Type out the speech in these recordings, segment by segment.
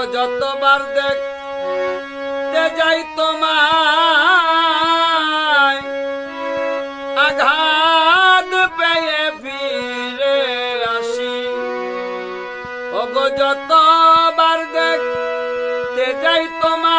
ওগো যতবার দেখতে যাই তোমায় আঘাত পেয়ে ফিরে আসি। ওগো যতবার দেখতে যাই তোমায়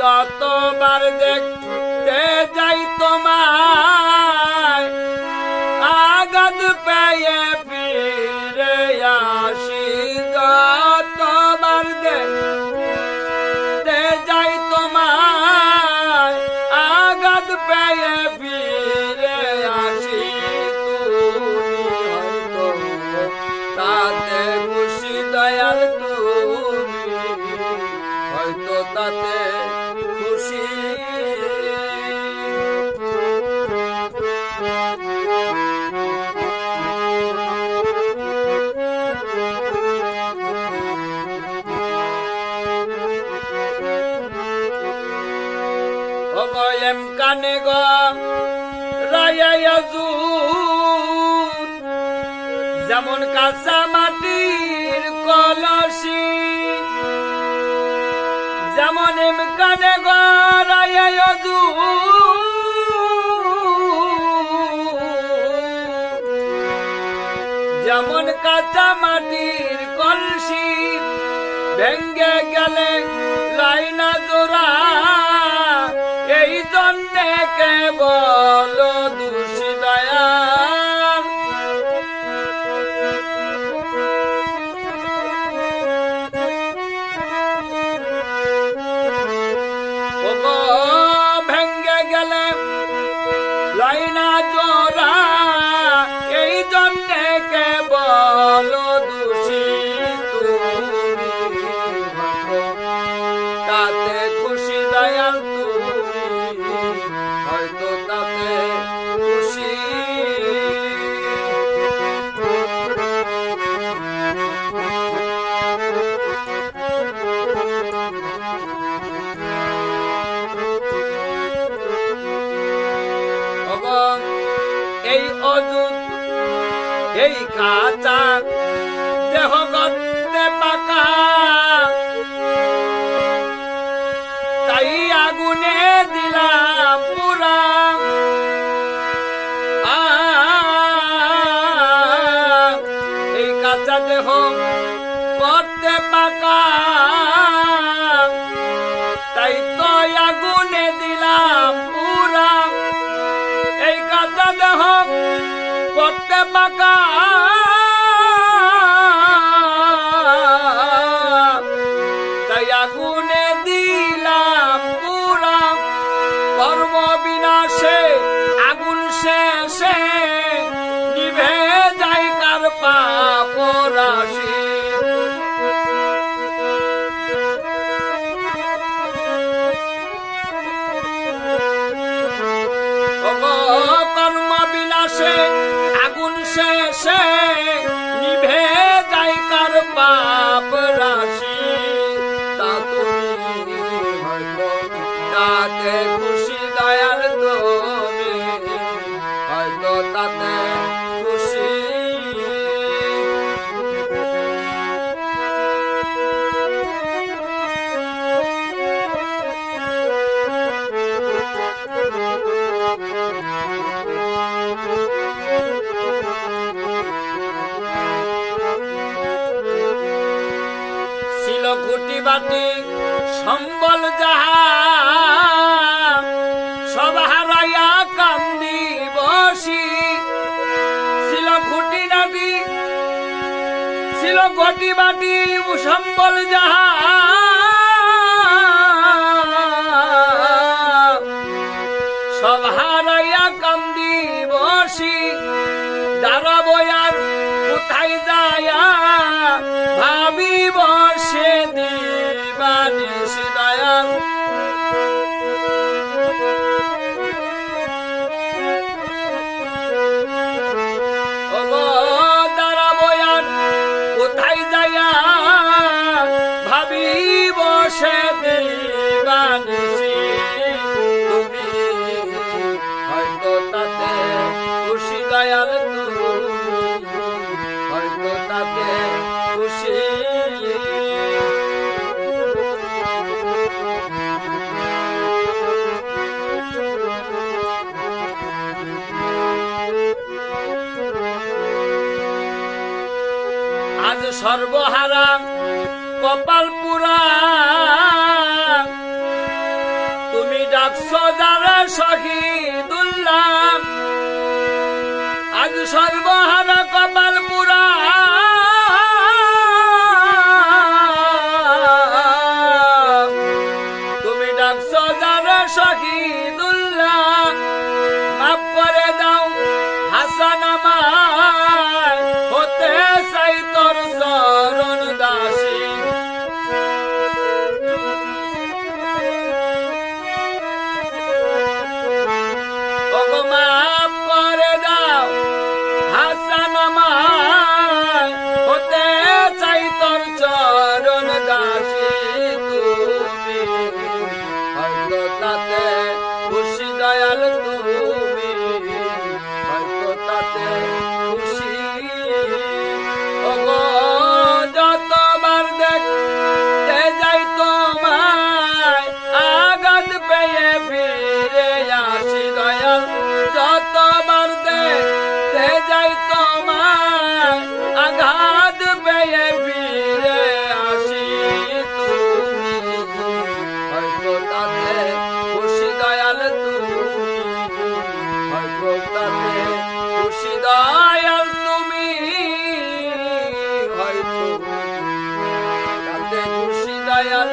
যতবার দেখতে যাই তোমায় আগাদ পেয়ে ফিরে আসি। যতবার দেখতে যাই তোমায় আগাদ পেয়ে ফিরে অবয়ম কানে গ রায়াজুর যেমন কাঁচা মাটির কলসি, যেমন এম কানে গ রায়াজুর যেমন কাঁচা মাটির কলসি ভেঙ্গে গেলে লাইনা জোড়া। এই জন্যে কেবল দোষী এই অজুত এই কাঁচা দেহ পাকা করতে পাকা তাতে খুশি দয়াল তুমি। হয়তো তাতে খুশি। ছিল খুঁটি বাটি সম্বল যাহা সব হারাইয়া কান্দি বসি। ছিল খুঁটি নাটি ছিল কটি বাটি সম্বল যাহা সর্বহারা কপাল পুরা। তুমি ডাকছ যারা শহীদুল্লাহ। রাতে খুশি দয়াল গুরু মায়ার